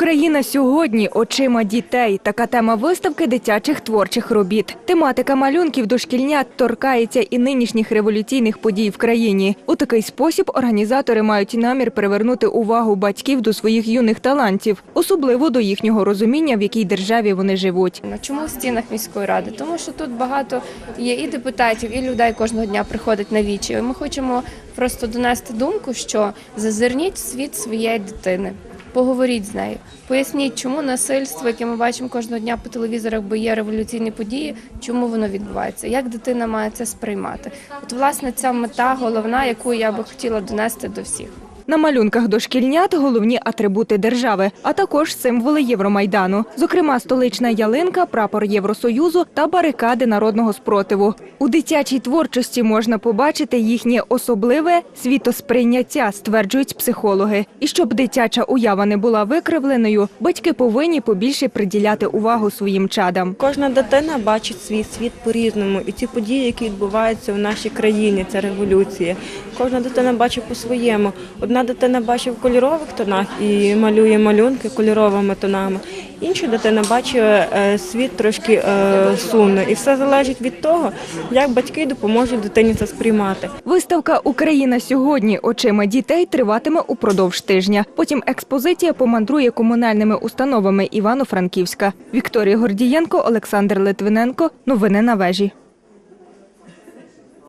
Україна сьогодні очима дітей. Така тема виставки дитячих творчих робіт. Тематика малюнків дошкільнят торкається і нинішніх революційних подій в країні. У такий спосіб організатори мають намір привернути увагу батьків до своїх юних талантів, особливо до їхнього розуміння, в якій державі вони живуть. Ну, Чому в стінах міської ради? Тому що тут багато є і депутатів, і людей кожного дня приходять на вічі. Ми хочемо просто донести думку, що зазирніть світ своєї дитини. Поговоріть з нею, поясніть, чому насильство, яке ми бачимо кожного дня по телевізорах, бо є революційні події, чому воно відбувається, як дитина має це сприймати. От власне ця мета головна, яку я би хотіла донести до всіх. На малюнках дошкільнят головні атрибути держави, а також символи Євромайдану, зокрема столична ялинка, прапор Євросоюзу та барикади народного спротиву. У дитячій творчості можна побачити їхнє особливе світосприйняття, стверджують психологи. І щоб дитяча уява не була викривленою, батьки повинні побільше приділяти увагу своїм чадам. Кожна дитина бачить свій світ по-різному, і ці події, які відбуваються в нашій країні, це революція. Кожна дитина бачить по-своєму. Одна дитина бачить в кольорових тонах і малює малюнки кольоровими тонами. Інша дитина бачить е, світ трошки е, сумно. І все залежить від того, як батьки допоможуть дитині це сприймати. Виставка Україна сьогодні очима дітей триватиме упродовж тижня. Потім експозиція помандрує комунальними установами Івано-Франківська. Вікторія Гордієнко, Олександр Литвиненко. Новини на вежі.